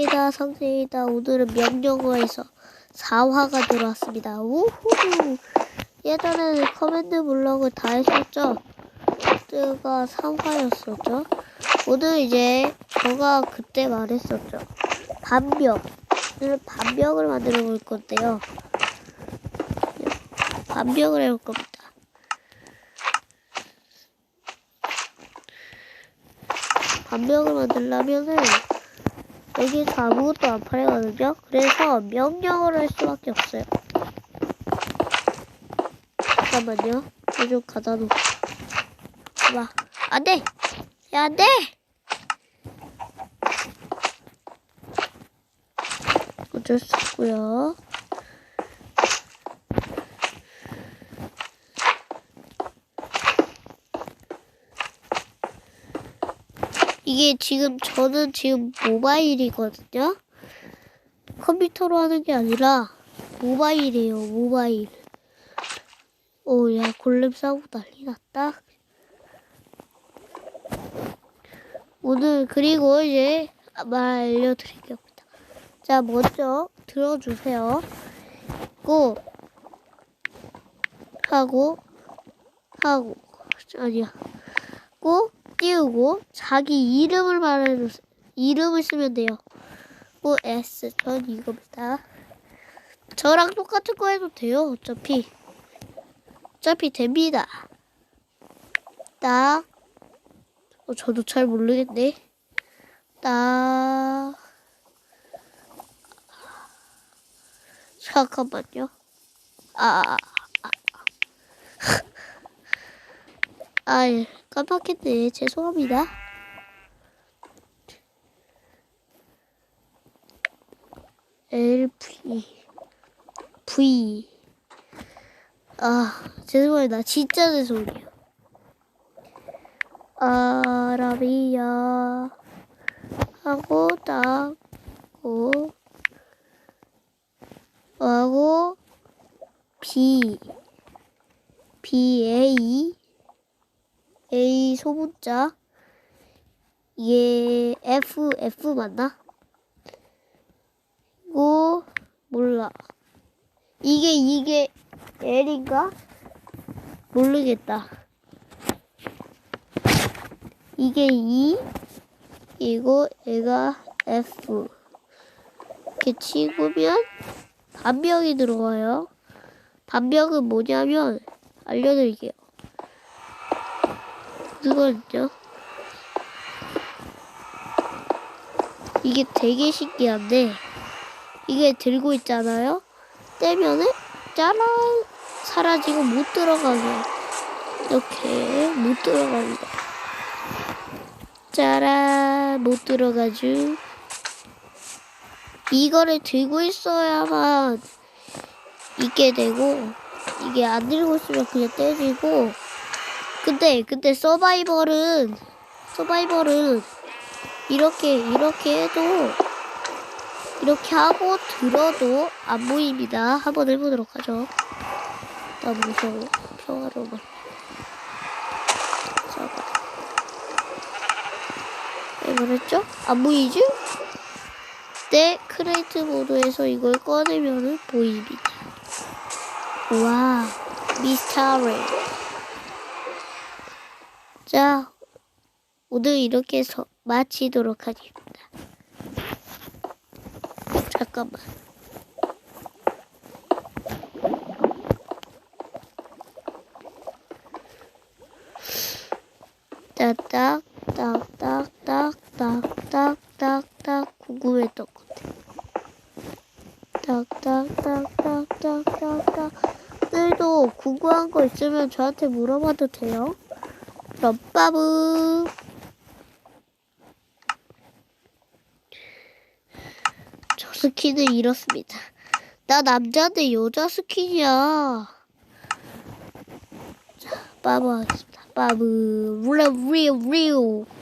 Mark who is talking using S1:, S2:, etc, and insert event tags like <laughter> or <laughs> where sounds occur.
S1: 이다 성세이다 오늘은 명령어에서 4화가 들어왔습니다. 우후 예전에는 커맨드 블럭을 다 했었죠. 그때가 3화였었죠. 오늘 이제 제가 그때 말했었죠. 반벽 오늘 반벽을 만들어 볼 건데요. 반벽을 해볼 겁니다. 반벽을 만들려면은 여기서 아무것도 안 팔거든요. 그래서 명령을 할 수밖에 없어요. 잠깐만요. 이좀 가다 놓고. 봐. 안 돼! 야, 안 돼! 어쩔 수 없고요. 이게 지금 저는 지금 모바일이거든요. 컴퓨터로 하는 게 아니라 모바일이에요. 모바일. 오, 야 골렘 싸우고 난리 났다. 오늘 그리고 이제 말 알려드릴 게 없다. 자, 먼저 들어주세요. 고 하고 하고 아니야. 고 띄우고 자기 이름을 말해주세요. 이름을 쓰면 돼요. 뭐 S 전 이겁니다. 저랑 똑같은 거 해도 돼요. 어차피 어차피 됩니다. 딱 어, 저도 잘 모르겠네. 딱 잠깐만요. 아, 아, 아. <laughs> 아, 예. 깜빡했네. 죄송합니다. L, V. 아. 나 진짜 죄송해요. 아라비아 하고 따고 하고 B B A A 소문자. 얘 F F 맞나? 이거 몰라. 이게 이게 L인가? 모르겠다. 이게 E 이거 얘가 F. 이렇게 치고면 반벽이 들어와요. 반벽은 뭐냐면 알려드릴게요 그거는요. 이게 되게 신기한데 이게 들고 있잖아요. 떼면은 짜란 사라지고 못 들어가게 이렇게 못 들어갑니다. 짜란 못 들어가죠. 이거를 들고 있어야만 있게 되고 이게 안 들고 있으면 그냥 떼지고 근데 근데 서바이벌은 서바이벌은 이렇게 이렇게 해도 이렇게 하고 들어도 안 보입니다. 한번 해보도록 하죠. 나 무서워. 평화로만. 잠깐. 왜 그랬죠? 안 보이죠? 네, 크레이트 모드에서 이걸 꺼내면은 보입니다. 와, 미스터리. 자, 오늘 이렇게 해서 마치도록 하겠습니다. 잠깐만. 딱딱, 딱딱, 딱딱, 딱딱, 궁금했던 건데. 딱딱, 딱딱, 딱딱, 딱. 오늘도 궁금한 거 있으면 저한테 물어봐도 돼요. 그럼 빠브. 저 스킨은 이렇습니다. 나 남자인데 여자 스킨이야. 자, 빠브 하겠습니다. 빠브. 리오, 리오, 리오.